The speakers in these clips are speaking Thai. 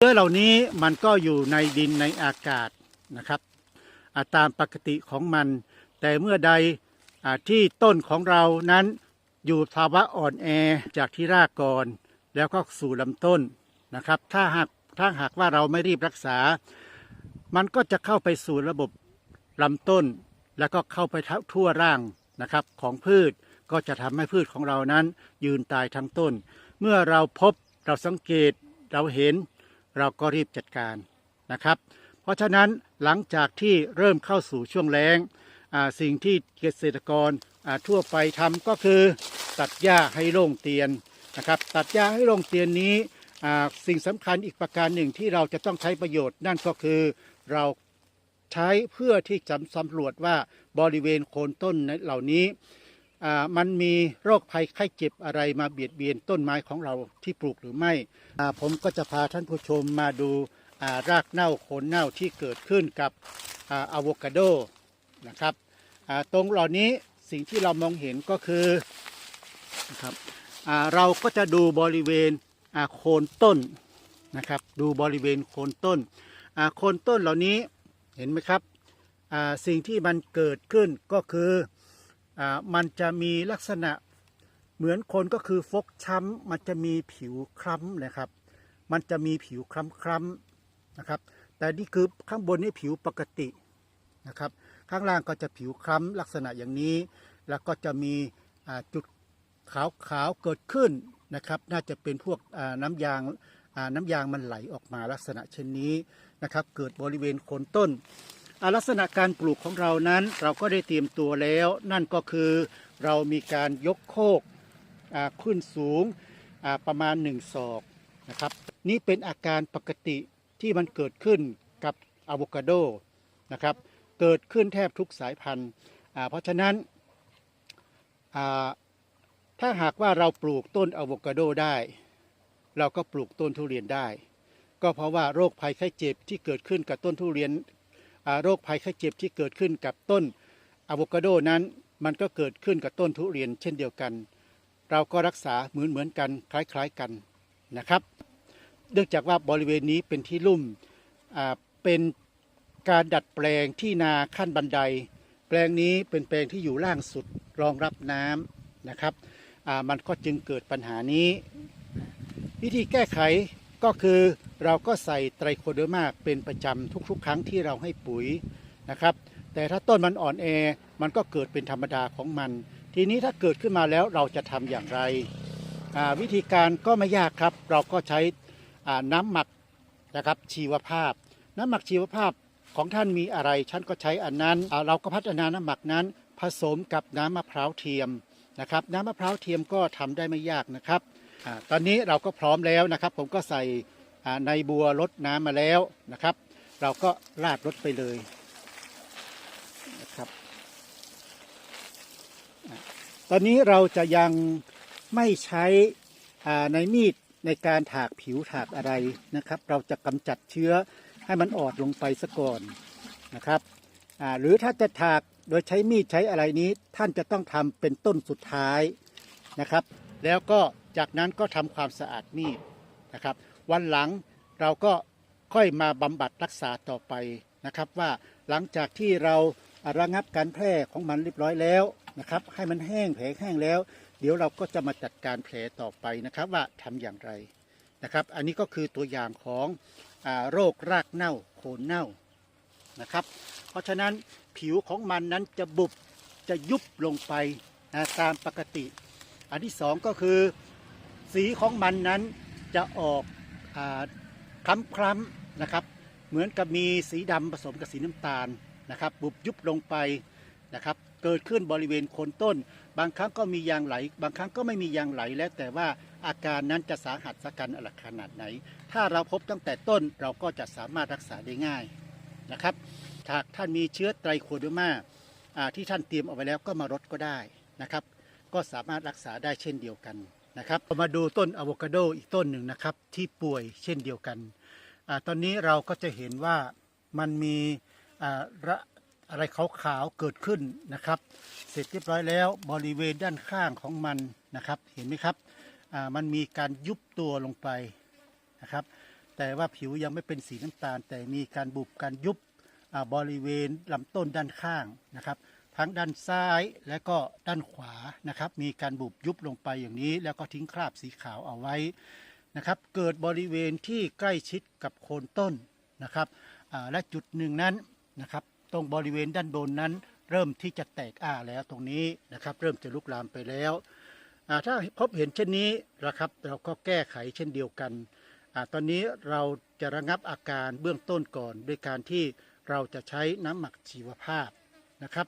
เชื้อเหล่านี้มันก็อยู่ในดินในอากาศนะครับาตามปกติของมัน แต่เมื่อใดอที่ต้นของเรานั้นอยู่ภาวะอ่อนแอจากที่รากก่อนแล้วก็สู่ลำต้นนะครับ ถ้าหากถ้าหากว่าเราไม่รีบรักษา มันก็จะเข้าไปสู่ระบบลำต้น แล้วก็เข้าไปทั่วร่างนะครับ ของพืชก็จะทำให้พืชของเรานั้นยืนตายทั้งต้น เมื่อเราพบเราสังเกตเราเห็น เราก็รีบจัดการนะครับ เพราะฉะนั้นหลังจากที่เริ่มเข้าสู่ช่วงแล้งสิ่งที่เกษตรกรทั่วไปทำก็คือตัดหญ้าให้โล่งเตียนนะครับ ตัดหญ้าให้โล่งเตียนนี้สิ่งสำคัญอีกประการหนึ่งที่เราจะต้องใช้ประโยชน์ นั่นก็คือเราใช้เพื่อที่จะสำรวจว่าบริเวณโคนต้นเหล่านี้ มันมีโรคภัยไข้เจ็บอะไรมาเบียดเบียนต้นไม้ของเราที่ปลูกหรือไม่ ผมก็จะพาท่านผู้ชมมาดูารากเน่าโคนเน่าที่เกิดขึ้นกับอะโวคาโดนะครับตรงเหล่านี้สิ่งที่เรามองเห็นก็คือนะครับเราก็จะดูบริเวณโคนต้นนะครับดูบริเวณโคนต้นโคนต้นเหล่านี้เห็นไหมครับสิ่งที่มันเกิดขึ้นก็คือ มันจะมีลักษณะเหมือนคนก็คือฟกช้ำ มันจะมีผิวคล้ำนะครับ มันจะมีผิวคล้ำๆนะครับ แต่นี่คือข้างบนนี่ผิวปกตินะครับ ข้างล่างก็จะผิวคล้ำลักษณะอย่างนี้ แล้วก็จะมีจุดขาวๆเกิดขึ้นนะครับ น่าจะเป็นพวกน้ำยางน้ำยางมันไหลออกมาลักษณะเช่นนี้นะครับ เกิดบริเวณโคนต้น ลักษณะการปลูกของเรานั้นเราก็ได้เตรียมตัวแล้ว นั่นก็คือเรามีการยกโคกขึ้นสูงประมาณหนึ่งศอกนะครับ นี่เป็นอาการปกติที่มันเกิดขึ้นกับอะโวคาโดนะครับ เกิดขึ้นแทบทุกสายพันธุ์เพราะฉะนั้นถ้าหากว่าเราปลูกต้นอะโวคาโดได้ เราก็ปลูกต้นทุเรียนได้ ก็เพราะว่าโรคภัยไข้เจ็บที่เกิดขึ้นกับต้นทุเรียน โรคภัยไข้เจ็บที่เกิดขึ้นกับต้นอะโวคาโดนั้น มันก็เกิดขึ้นกับต้นทุเรียนเช่นเดียวกัน เราก็รักษาเหมือนเหมือนกันคล้ายๆกันนะครับ เนื่องจากว่าบริเวณนี้เป็นที่ลุ่มเป็นการดัดแปลงที่นาขั้นบันได แปลงนี้เป็นแปลงที่อยู่ล่างสุดรองรับน้ำนะครับมันก็จึงเกิดปัญหานี้ วิธีแก้ไข ก็คือเราก็ใส่ไตรโคเดอร์มาเป็นประจำทุกๆ ครั้งที่เราให้ปุ๋ยนะครับ แต่ถ้าต้นมันอ่อนแอมันก็เกิดเป็นธรรมดาของมัน ทีนี้ถ้าเกิดขึ้นมาแล้วเราจะทำอย่างไร วิธีการก็ไม่ยากครับ เราก็ใช้น้ำหมักนะครับชีวภาพ น้ำหมักชีวภาพของท่านมีอะไรฉันก็ใช้อันนั้น เราก็พัฒนาน้ำหมักนั้น ผสมกับน้ำมะพร้าวเทียมนะครับ น้ำมะพร้าวเทียมก็ทำได้ไม่ยากนะครับ ตอนนี้เราก็พร้อมแล้วนะครับ ผมก็ใส่ในบัวรดน้ำมาแล้วนะครับ เราก็ราดรดไปเลยนะครับตอนนี้เราจะยังไม่ใช้ในมีดในการถากผิวถากอะไรนะครับ เราจะกำจัดเชื้อให้มันออดลงไปซะก่อนนะครับหรือถ้าจะถากโดยใช้มีดใช้อะไรนี้ท่านจะต้องทำเป็นต้นสุดท้ายนะครับ แล้วก็ จากนั้นก็ทำความสะอาดมีดนะครับ วันหลังเราก็ค่อยมาบำบัดรักษาต่อไปนะครับว่าหลังจากที่เราระงับการแพร่ของมันเรียบร้อยแล้วนะครับ ให้มันแห้งแผลแห้งแล้ว เดี๋ยวเราก็จะมาจัดการแผลต่อไปนะครับว่าทำอย่างไรนะครับ อันนี้ก็คือตัวอย่างของอโรครากเน่าโคนเน่านะครับ เพราะฉะนั้นผิวของมันนั้นจะบุบจะยุบลงไปนะตามปกติ อันที่สองก็คือ สีของมันนั้นจะออกอคล้ำคล้ำๆนะครับ เหมือนกับมีสีดำผสมกับสีน้ำตาลนะครับ บุบยุบลงไปนะครับ เกิดขึ้นบริเวณโคนต้น บางครั้งก็มียางไหล บางครั้งก็ไม่มียางไหลแล้วแต่ว่าอาการนั้นจะสาหัสสากันอะไรขนาดไหน ถ้าเราพบตั้งแต่ต้นเราก็จะสามารถรักษาได้ง่ายนะครับหากท่านมีเชื้อไตรโคเดมาาที่ท่านเตรียมเอาไว้แล้วก็มารดก็ได้นะครับ ก็สามารถรักษาได้เช่นเดียวกัน นะครับเรามาดูต้นอะโวคาโดอีกต้นหนึ่งนะครับที่ป่วยเช่นเดียวกันอตอนนี้เราก็จะเห็นว่ามันมีอะอะไรขาวๆเกิดขึ้นนะครับ เสร็จเรียบร้อยแล้วบริเวณด้านข้างของมันนะครับ เห็นไหมครับมันมีการยุบตัวลงไปนะครับ แต่ว่าผิวยังไม่เป็นสีน้ำตาล แต่มีการบุบการยุบบริเวณลำต้นด้านข้างนะครับ ทั้งด้านซ้ายและก็ด้านขวานะครับ มีการบุบยุบลงไปอย่างนี้ แล้วก็ทิ้งคราบสีขาวเอาไว้นะครับ เกิดบริเวณที่ใกล้ชิดกับโคนต้นนะครับและจุดหนึ่งนั้นนะครับ ตรงบริเวณด้านบนนั้น เริ่มที่จะแตกอ้าแล้วตรงนี้นะครับ เริ่มจะลุกลามไปแล้วถ้าพบเห็นเช่นนี้นะครับเราก็แก้ไขเช่นเดียวกันอตอนนี้เราจะระงับอาการเบื้องต้นก่อน ด้วยการที่เราจะใช้น้ำหมักชีวภาพนะครับ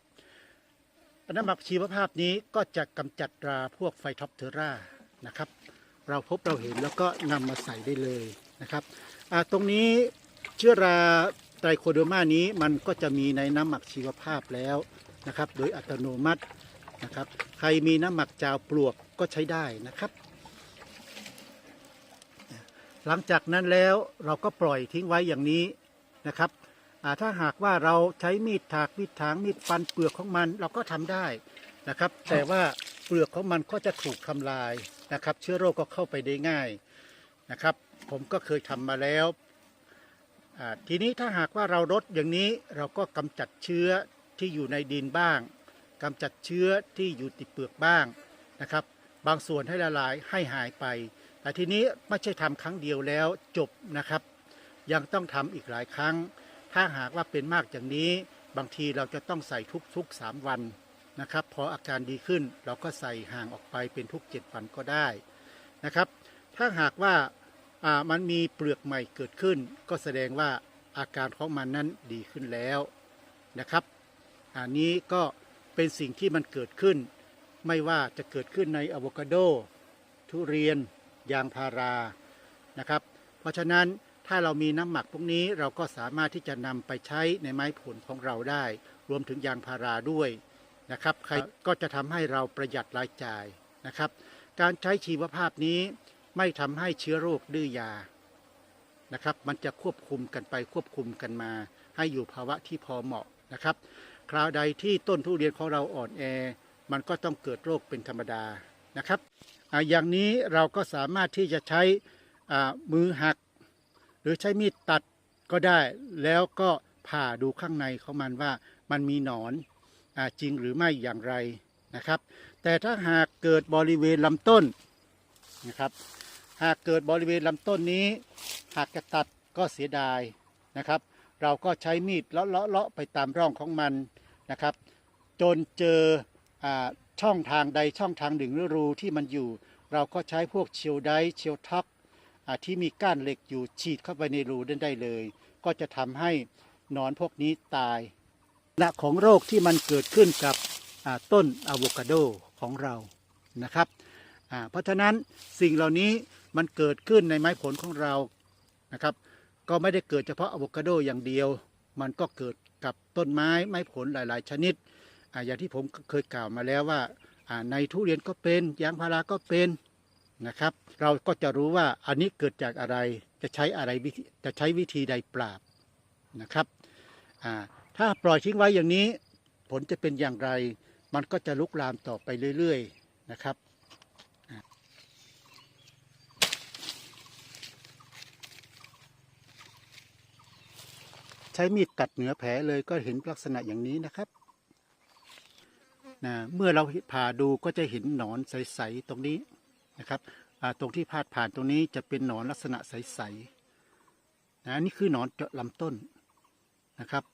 น้ำหมักชีวภาพนี้ก็จะกำจัดราพวกไฟท็อปเทอร่านะครับ เราพบเราเห็นแล้วก็นำมาใส่ได้เลยนะครับตรงนี้เชื้อราไตรโคเดมานี้มันก็จะมีในน้ำหมักชีวภาพแล้วนะครับ โดยอัตโนมัตินะครับ ใครมีน้ำหมักจาวปลวกก็ใช้ได้นะครับ หลังจากนั้นแล้วเราก็ปล่อยทิ้งไว้อย่างนี้นะครับ ถ้าหากว่าเราใช้มีดถากมีดถางมีดฟันเปลือกของมันเราก็ทำได้นะครับ แต่ว่าเปลือกของมันก็จะถูกทำลายนะครับ เชื้อโรคก็เข้าไปได้ง่ายนะครับ ผมก็เคยทำมาแล้วอ่าทีนี้ถ้าหากว่าเราลดอย่างนี้เราก็กำจัดเชื้อที่อยู่ในดินบ้างกำจัดเชื้อที่อยู่ติดเปลือกบ้างนะครับ บางส่วนให้ละลายให้หายไป แต่ทีนี้ไม่ใช่ทำครั้งเดียวแล้วจบนะครับ ยังต้องทำอีกหลายครั้ง ถ้าหากว่าเป็นมากอย่างนี้บางทีเราจะต้องใส่ทุกๆ 3 วันนะครับ พออาการดีขึ้นเราก็ใส่ห่างออกไปเป็นทุก 7 วันก็ได้นะครับ ถ้าหากว่าอ่ามันมีเปลือกใหม่เกิดขึ้น ก็แสดงว่าอาการของมันนั้นดีขึ้นแล้วนะครับ อันนี้ก็เป็นสิ่งที่มันเกิดขึ้น ไม่ว่าจะเกิดขึ้นในอะโวคาโด ทุเรียน ยางพารานะครับ เพราะฉะนั้น ถ้าเรามีน้ำหมักพวกนี้เราก็สามารถที่จะนำไปใช้ในไม้ผลของเราได้ รวมถึงยางพาราด้วยนะครับใครก็จะทำให้เราประหยัดรายจ่ายนะครับ การใช้ชีวภาพนี้ไม่ทำให้เชื้อโรคดื้อยานะครับ มันจะควบคุมกันไปควบคุมกันมา ให้อยู่ภาวะที่พอเหมาะนะครับ คราวใดที่ต้นทุเรียนของเราอ่อนแอ มันก็ต้องเกิดโรคเป็นธรรมดานะครับ อย่างนี้เราก็สามารถที่จะใช้มือหัก หรือใช้มีดตัดก็ได้ แล้วก็ผ่าดูข้างในของมันว่ามันมีหนอนอจริงหรือไม่อย่างไรนะครับ แต่ถ้าหากเกิดบริเวณลำต้นนะครับ หากเกิดบริเวณลำต้นนี้ หากจะตัดก็เสียดายนะครับ เราก็ใช้มีดเลาะเลาะไปตามร่องของมันนะครับ จนเจออช่องทางใดช่องทางหนึ่งหรือรูที่มันอยู่ เราก็ใช้พวกเชียวไดเชียวท็อก ที่มีก้านเหล็กอยู่ฉีดเข้าไปในรูนั้นได้เลย ก็จะทำให้นอนพวกนี้ตายลักษณะของโรคที่มันเกิดขึ้นกับต้นอะโวคาโดของเรานะครับเพราะฉะนั้นสิ่งเหล่านี้มันเกิดขึ้นในไม้ผลของเรานะครับ ก็ไม่ได้เกิดเฉพาะอะโวคาโดอย่างเดียว มันก็เกิดกับต้นไม้ไม้ผลหลาย ๆ ชนิดออย่างที่ผมเคยกล่าวมาแล้วว่าในทุเรียนก็เป็นยางพาราก็เป็น นะครับ เราก็จะรู้ว่าอันนี้เกิดจากอะไรจะใช้อะไรวิธีจะใช้วิธีใดปราบนะครับถ้าปล่อยทิ้งไว้อย่างนี้ ผลจะเป็นอย่างไร มันก็จะลุกลามต่อไปเรื่อยๆนะครับใช้มีดตัดเหนือแผลเลยก็เห็นลักษณะอย่างนี้นะครับนะเมื่อเราผ่าดูก็จะเห็นหนอนใส ๆ ตรงนี้ นะครับตรงที่พาดผ่านตรงนี้จะเป็นหนอนลักษณะใสๆนะนี่คือหนอนเจาะลำต้นนะครับ